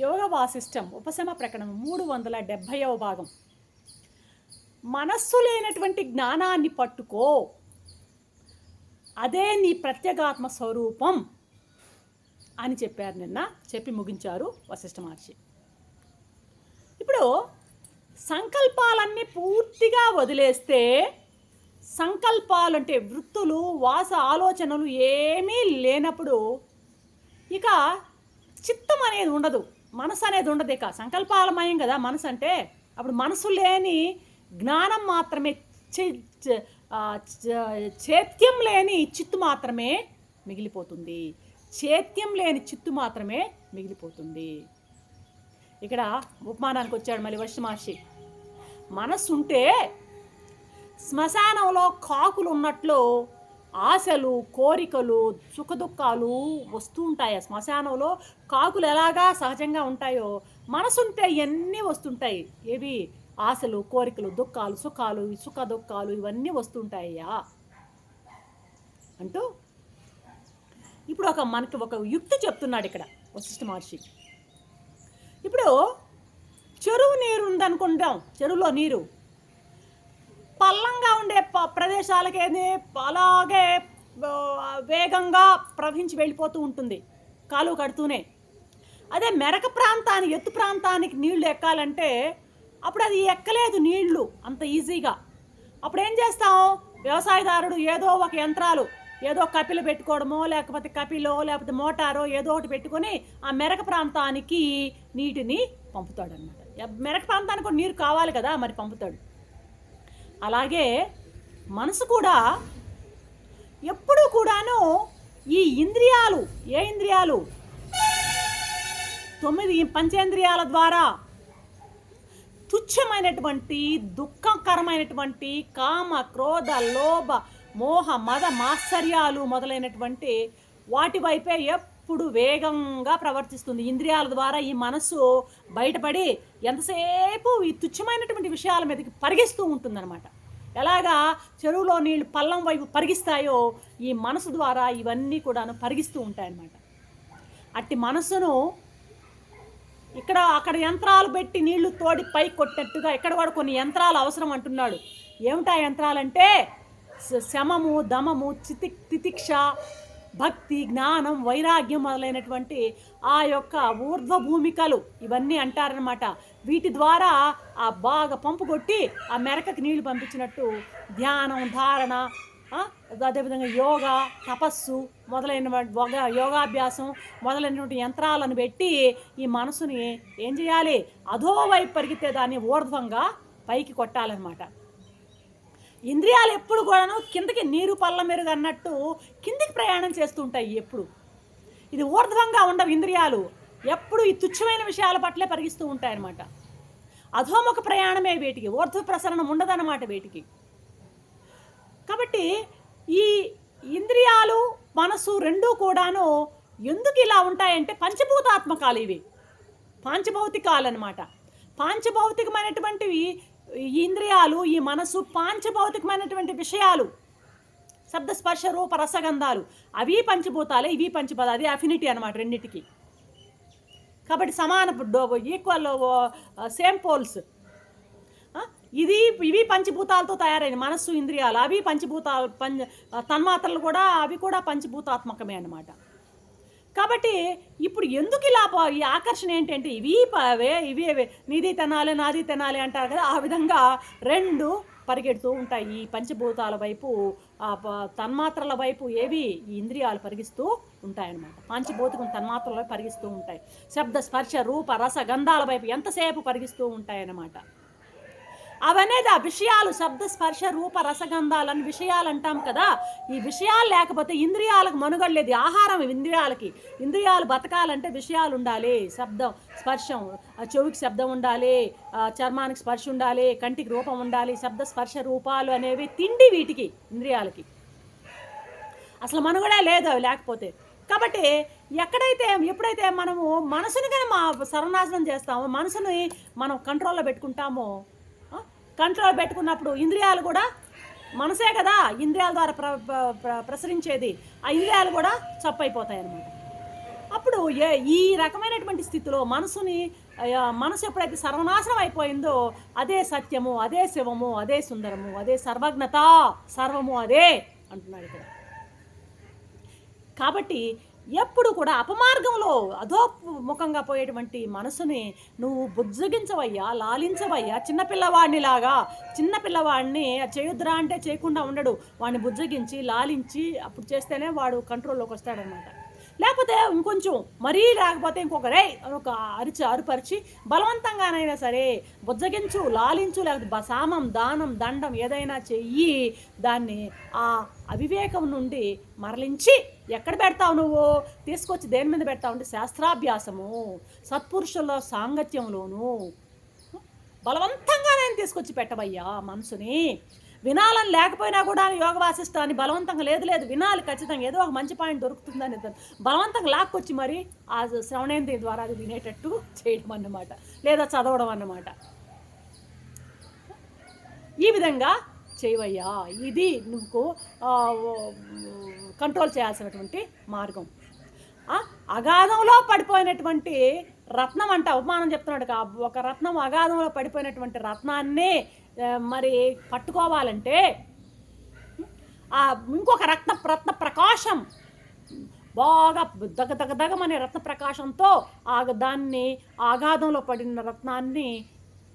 యోగ వాసిష్టం ఉపశమ ప్రకటన మూడు వందల డెబ్భైవ భాగం. మనస్సు లేనటువంటి జ్ఞానాన్ని పట్టుకో. అదే నీ ప్రత్యేగాత్మ స్వరూపం అని చెప్పారు నిన్న చెప్పి ముగించారు వశిష్ఠ మహర్షి. ఇప్పుడు సంకల్పాలన్నీ పూర్తిగా వదిలేస్తే సంకల్పాలు అంటే వృత్తులు వాస ఆలోచనలు ఏమీ లేనప్పుడు ఇక చిత్తం అనేది ఉండదు. మనసు అనేది ఉండదు ఇక సంకల్పాలమయం కదా మనసు అంటే అప్పుడు మనసు లేని జ్ఞానం మాత్రమే చేత్యం లేని చిత్తు మాత్రమే మిగిలిపోతుంది. చేత్యం లేని చిత్తు మాత్రమే మిగిలిపోతుంది. ఇక్కడ ఉపమానానికి వచ్చాడు మళ్ళీ వర్ష మహర్షి. మనసు ఉంటే శ్మశానంలో కాకులు ఉన్నట్లు ఆశలు కోరికలు సుఖదుఖాలు వస్తూ ఉంటాయి ఆ శ్మశానంలో. కాకులు ఎలాగా సహజంగా ఉంటాయో మనసుంటే ఇవన్నీ వస్తుంటాయి? ఏవి? ఆశలు కోరికలు దుఃఖాలు సుఖాలు సుఖ దుఃఖాలు ఇవన్నీ వస్తుంటాయ్యా అంటూ ఇప్పుడు ఒక మనకి ఒక యుక్తి చెప్తున్నాడు ఇక్కడ వశిష్ఠ మహర్షి. ఇప్పుడు చెరువు నీరు ఉందనుకుంటాం చెరువులో నీరు. పల్లంగా ఉండే ప- ప్రదేశాలకేది అలాగే వేగంగా ప్రవహించి వెళ్ళిపోతూ ఉంటుంది కాలువ కడుతూనే. అదే మెరక ప్రాంతానికి ఎత్తు ప్రాంతానికి నీళ్ళు ఎక్కాలంటే అప్పుడు అది ఎక్కలేదు నీళ్ళు అంత ఈజీగా. అప్పుడు ఏం చేస్తాం? వ్యవసాయదారుడు ఏదో ఒక యంత్రాలు ఏదో కపిలు పెట్టుకోవడమో లేకపోతే కపిలో లేకపోతే మోటారో ఏదో ఒకటి పెట్టుకొని ఆ మెరక ప్రాంతానికి నీటిని పంపుతాడు అనమాట మెరక ప్రాంతానికి నీరు కావాలి కదా మరి పంపుతాడు. అలాగే మనసు కూడా ఎప్పుడూ కూడాను ఈ ఇంద్రియాలు ఏ ఇంద్రియాలు? తొమ్మిది పంచేంద్రియాల ద్వారా తుచ్చమైనటువంటి దుఃఖకరమైనటువంటి కామ క్రోధ లోభ మోహ మద మాత్సర్యాలు మొదలైనటువంటి వాటి వైపే ఎప్పుడు వేగంగా ప్రవర్తిస్తుంది. ఇంద్రియాల ద్వారా ఈ మనస్సు బయటపడి ఎంతసేపు ఈ తుచ్చమైనటువంటి విషయాల మీదకి పరిగిస్తూ ఉంటుందన్నమాట. ఎలాగా చెరువులో నీళ్ళు పల్లం వైపు పరిగిస్తాయో ఈ మనసు ద్వారా ఇవన్నీ కూడాను పరిగిస్తూ ఉంటాయన్నమాట. అట్టి మనసును ఇక్కడ అక్కడ యంత్రాలు పెట్టి నీళ్ళు తోడి పై కొట్టినట్టుగా ఇక్కడ కూడా కొన్ని యంత్రాలు అవసరం అంటున్నాడు. ఏమిటా యంత్రాలంటే శ- శమము దమము చితి తితిక్ష భక్తి జ్ఞానం వైరాగ్యం మొదలైనటువంటి ఆ యొక్క ఊర్ధ్వ భూమికలు ఇవన్నీ అంటారనమాట వీటి ద్వారా ఆ బాగా పంపు కొట్టి ఆ మెరకకి నీళ్ళు పంపించినట్టు ధ్యానం ధారణ అదేవిధంగా యోగా తపస్సు మొదలైన యోగాభ్యాసం మొదలైనటువంటి యంత్రాలను పెట్టి ఈ మనసుని ఏం చేయాలి? అధోవైపు పరిగితే దాన్ని ఊర్ధ్వంగా పైకి కొట్టాలన్నమాట. ఇంద్రియాలు ఎప్పుడు కూడాను కిందకి నీరు పల్ల మెరుగు అన్నట్టు కిందికి ప్రయాణం చేస్తుంటాయి ఎప్పుడు. ఇది ఊర్ధ్వంగా ఉండవు ఇంద్రియాలు. ఎప్పుడు ఈ తుచ్చమైన విషయాల పట్లే పరిగిస్తూ ఉంటాయన్నమాట. అధోముఖ ప్రయాణమే వీటికి. ఊర్ధ్వ ప్రసరణం ఉండదన్నమాట వీటికి. కాబట్టి ఈ ఇంద్రియాలు మనసు రెండూ కూడాను ఎందుకు ఇలా ఉంటాయంటే పంచభూతాత్మకాలు ఇవి. పాంచభౌతికాలు అనమాట పాంచభౌతికమైనటువంటివి ఈ ఇంద్రియాలు ఈ మనసు పాంచభౌతికమైనటువంటి విషయాలు. శబ్ద స్పర్శ రూప రసగంధాలు. అవి పంచభూతాలే ఇవి పంచపదాలు. అది అఫినిటీ అనమాట రెండింటికి. కాబట్టి సమాన ఈక్వల్ సేమ్ పోల్స్ ఇది ఇవి పంచభూతాలతో తయారైన మనస్సు ఇంద్రియాలు. అవి పంచభూతాలు పంచ తన్మాత్రలు కూడా అవి కూడా పంచభూతాత్మకమే అనమాట కాబట్టి ఇప్పుడు ఎందుకు ఇలా ఈ ఆకర్షణ ఏంటంటే ఇవి పవే ఇవి అవే. నీది తినాలి నాది తినాలి అంటారు కదా ఆ విధంగా రెండు పరిగెడుతూ ఉంటాయి. ఈ పంచభూతాల వైపు ఆ ప- తన్మాత్రల వైపు ఏవి ఈ ఇంద్రియాలు పరిగిస్తూ ఉంటాయన్నమాట. పంచభౌతికం తన్మాత్రల వైపు పరిగిస్తూ ఉంటాయి. శబ్ద స్పర్శ రూప రస గంధాల వైపు ఎంతసేపు పరిగిస్తూ ఉంటాయన్నమాట. అవనేది ఆ విషయాలు శబ్ద స్పర్శ రూప రసగంధాలని విషయాలు అంటాం కదా. ఈ విషయాలు లేకపోతే ఇంద్రియాలకు మనుగడలేదు. ఆహారం ఇంద్రియాలకి. ఇంద్రియాలు బతకాలంటే విషయాలు ఉండాలి. శబ్దం స్పర్శం ఆ చెవికి శబ్దం ఉండాలి చర్మానికి స్పర్శ ఉండాలి కంటికి రూపం ఉండాలి శబ్ద స్పర్శ రూపాలు అనేవి తిండి వీటికి ఇంద్రియాలకి. అసలు మనుగడే లేదు అవి లేకపోతే. కాబట్టి ఎక్కడైతే ఎప్పుడైతే మనము మనసుని కానీ మా సర్వనాశనం చేస్తామో మనసుని మనం కంట్రోల్లో పెట్టుకుంటామో కంట్రోల్ పెట్టుకున్నప్పుడు ఇంద్రియాలు కూడా మనసే కదా ఇంద్రియాల ద్వారా ప్ర ప్ర- ప్రసరించేది. ఆ ఇంద్రియాలు కూడా చప్పైపోతాయి అన్నమాట అప్పుడు ఏ ఈ రకమైనటువంటి స్థితిలో మనసుని మనసు ఎప్పుడైతే సర్వనాశనం అయిపోయిందో అదే సత్యము అదే శివము అదే సుందరము అదే సర్వజ్ఞత సర్వము అదే అంటున్నాడు ఇక్కడ. కాబట్టి ఎప్పుడు కూడా అపమార్గంలో అధోముఖంగా పోయేటువంటి మనసుని నువ్వు బుజ్జగించవయ్యా లాలించవయ్యా చిన్నపిల్లవాడినిలాగా చిన్నపిల్లవాడిని చేయొద్దురా అంటే చేయకుండా ఉండడు. వాడిని బుజ్జగించి లాలించి అప్పుడు చేస్తేనే వాడు కంట్రోల్లోకి వస్తాడనమాట. లేకపోతే ఇంకొంచెం మరీ లేకపోతే ఇంకొక రే ఒక అరిచి అరుపరిచి బలవంతంగానైనా సరే బుజ్జగించు లాలించు లేకపోతే బ- సామం దానం దండం ఏదైనా చెయ్యి దాన్ని ఆ అవివేకం నుండి మరలించి ఎక్కడ పెడతావు నువ్వు? తీసుకొచ్చి దేని మీద పెడతావు అంటే శాస్త్రాభ్యాసము సత్పురుషుల సాంగత్యంలోను. బలవంతంగా నేను తీసుకొచ్చి పెట్టవయ్యా మనసుని. వినాలని లేకపోయినా కూడా యోగ వాసిష్టాన్ని బలవంతంగా లేదు లేదు వినాలి ఖచ్చితంగా. ఏదో ఒక మంచి పాయింట్ దొరుకుతుందని బలవంతంగా లాక్కొచ్చి మరి ఆ శ్రవణేంద్రియ ద్వారా అది వినేటట్టు చేయడం అన్నమాట. లేదా చదవడం అన్నమాట. ఈ విధంగా చేయవయ్యా. ఇది నువ్వు కంట్రోల్ చేయాల్సినటువంటి మార్గం. అగాధంలో పడిపోయినటువంటి రత్నం అంట అవమానం చెప్తున్నాడు కా ఒక రత్నం అగాధంలో పడిపోయినటువంటి రత్నాన్ని మరి పట్టుకోవాలంటే ఆ ఇంకొక రత్న రత్న ప్రకాశం బాగా దగ దగ దగమనే రత్న ప్రకాశంతో ఆ దాన్ని ఆ అగాధంలో పడిన రత్నాన్ని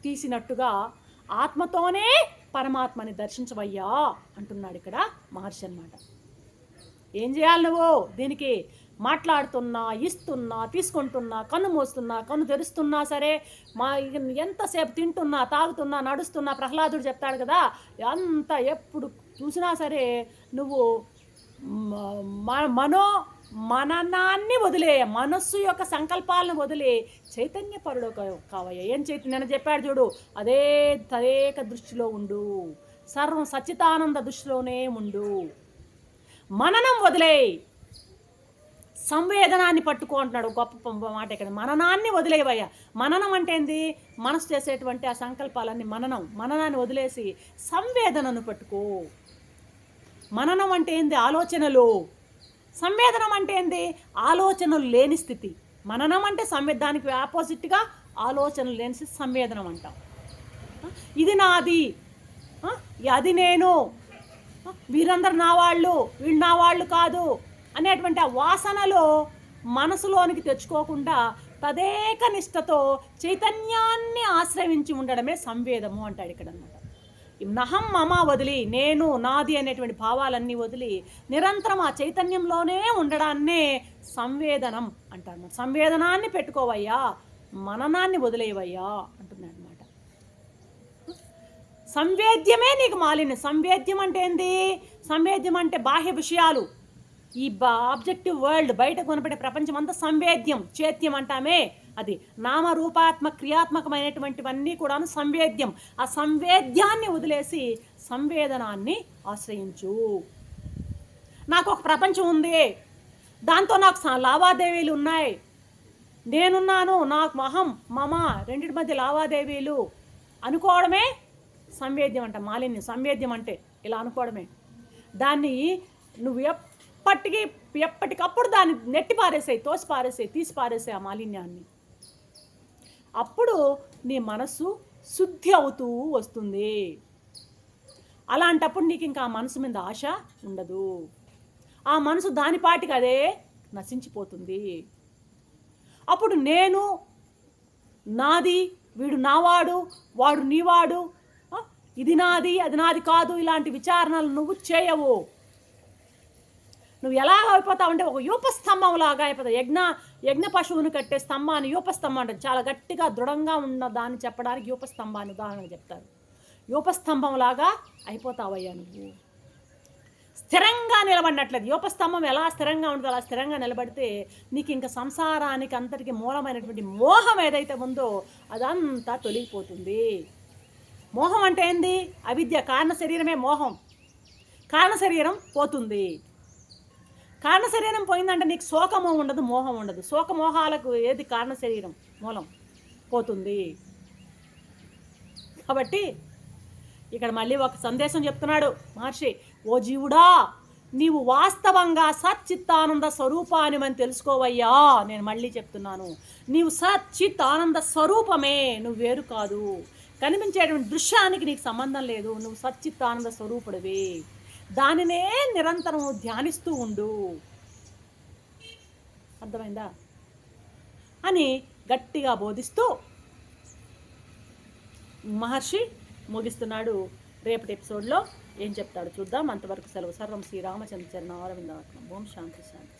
తీసినట్టుగా ఆత్మతోనే పరమాత్మని దర్శించవయ్యా అంటున్నాడు ఇక్కడ మహర్షి అన్నమాట. ఏం చేయాలి నువ్వు దీనికి మాట్లాడుతున్నా ఇస్తున్నా తీసుకుంటున్నా కన్ను మోస్తున్నా కన్ను తెరుస్తున్నా సరే మా ఎంతసేపు తింటున్నా తాగుతున్నా నడుస్తున్నా ప్రహ్లాదుడు చెప్తాడు కదా అంత ఎప్పుడు చూసినా సరే నువ్వు మనో మననాన్ని వదిలే మనస్సు యొక్క సంకల్పాలను వదిలే చైతన్యపరుడు కావయ్య. ఏం చైతన్య చెప్పాడు చూడు? అదే తదేక దృష్టిలో ఉండు. సర్వం సచ్చితానంద దృష్టిలోనే ఉండు. మననం వదిలే సంవేదనాన్ని పట్టుకో అంటున్నాడు గొప్ప మాట ఇక్కడ. మననాన్ని వదిలేవయ్యా. మననం అంటే ఏంది? మనసు చేసేటువంటి ఆ సంకల్పాలన్నీ మననం. మననాన్ని వదిలేసి సంవేదనను పట్టుకో. మననం అంటే ఏంది? ఆలోచనలు. సంవేదనం అంటే ఏంది? ఆలోచనలు లేని స్థితి. మననం అంటే సంవే దానికి ఆపోజిట్గా ఆలోచనలు లేని స్థితి. సంవేదనం అంటాం. ఇది నాది. అది నేను. వీరందరు నా వాళ్ళు వీళ్ళు నా వాళ్ళు కాదు అనేటువంటి ఆ వాసనలు మనసులోనికి తెచ్చుకోకుండా తదేక నిష్టతో చైతన్యాన్ని ఆశ్రయించి ఉండడమే సంవేదము అంటాడు ఇక్కడ అనమాట నహం మమ వదిలి నేను నాది అనేటువంటి భావాలన్నీ వదిలి నిరంతరం ఆ చైతన్యంలోనే ఉండడాన్నే సంవేదనం అంటారు. సంవేదనాన్ని పెట్టుకోవయ్యా మననాన్ని వదిలేవయ్యా అంటున్నాడు. సంవేద్యమే నీకు మాలిన్యం. సంవేద్యం అంటే ఏంది? సంవేద్యం అంటే బాహ్య విషయాలు. ఈ ఆబ్జెక్టివ్ వరల్డ్ బయట కొనపడే ప్రపంచం అంతా సంవేద్యం చేత్యం అంటామే అది. నామరూపాత్మక క్రియాత్మకమైనటువంటివన్నీ కూడాను సంవేద్యం. ఆ సంవేద్యాన్ని వదిలేసి సంవేదనాన్ని ఆశ్రయించు. నాకు ఒక ప్రపంచం ఉంది. దాంతో నాకు లావాదేవీలు ఉన్నాయి. నేనున్నాను నాకు మహం మమ రెండింటి మధ్య లావాదేవీలు అనుకోవడమే సంవేద్యం అంట మాలిన్యం. సంవేద్యం అంటే ఇలా అనుకోవడమే. దాన్ని నువ్వు ఎప్పటికీ ఎప్పటికప్పుడు దాన్ని నెట్టి పారేసాయి తోసి పారేసాయి తీసి పారేసాయి ఆ మాలిన్యాన్ని. అప్పుడు నీ మనస్సు శుద్ధి అవుతూ వస్తుంది. అలాంటప్పుడు నీకు ఇంకా ఆ మనసు మీద ఆశ ఉండదు. ఆ మనసు దాని పాటికి అదే నశించిపోతుంది. అప్పుడు నేను నాది వీడు నావాడు వాడు నీవాడు ఇది నాది అది నాది కాదు ఇలాంటి విచారణలు నువ్వు చేయవు. నువ్వు ఎలా అయిపోతావు అంటే ఒక యూపస్తంభం లాగా అయిపోతావు. యజ్ఞ యజ్ఞ పశువును కట్టే స్తంభాన్ని యూపస్తంభం అంటే చాలా గట్టిగా దృఢంగా ఉన్న దాన్ని చెప్పడానికి యూపస్తంభాన్ని ఉదాహరణగా చెప్తారు. యూపస్తంభంలాగా అయిపోతావయ్యా నువ్వు. స్థిరంగా నిలబడినట్లేదు. యోపస్తంభం ఎలా స్థిరంగా ఉంటుందో అలా స్థిరంగా నిలబడితే నీకు ఇంకా సంసారానికి అంతటికి మూలమైనటువంటి మోహం ఏదైతే ఉందో అదంతా తొలగిపోతుంది. మోహం అంటే ఏంది? అవిద్య కారణ శరీరమే మోహం. కారణ శరీరం పోతుంది. కారణ శరీరం పోయిందంటే నీకు శోకము ఉండదు మోహం ఉండదు. శోకమోహాలకు ఏది కారణ శరీరం? మూలం. పోతుంది. కాబట్టి ఇక్కడ మళ్ళీ ఒక సందేశం చెప్తున్నాడు మహర్షి. ఓ జీవుడా నీవు వాస్తవంగా సచ్చిత్తానంద స్వరూపాన్ని మనం తెలుసుకోవయ్యా నేను మళ్ళీ చెప్తున్నాను. నీవు సచ్చిత్ ఆనంద స్వరూపమే నువ్వు వేరు కాదు. కనిపించేటువంటి దృశ్యానికి నీకు సంబంధం లేదు. నువ్వు సచ్చిత్తానంద స్వరూపుడివి. దానినే నిరంతరం ధ్యానిస్తూ ఉండు. అర్థమైందా? అని గట్టిగా బోధిస్తూ మహర్షి ముగిస్తున్నాడు. రేపటి ఎపిసోడ్లో ఏం చెప్తాడు చూద్దాం. అంతవరకు సెలవు. సర్వం శ్రీరామచంద్ర చరణ అరవిందాత్మ ఓం శాంతి శాంతి.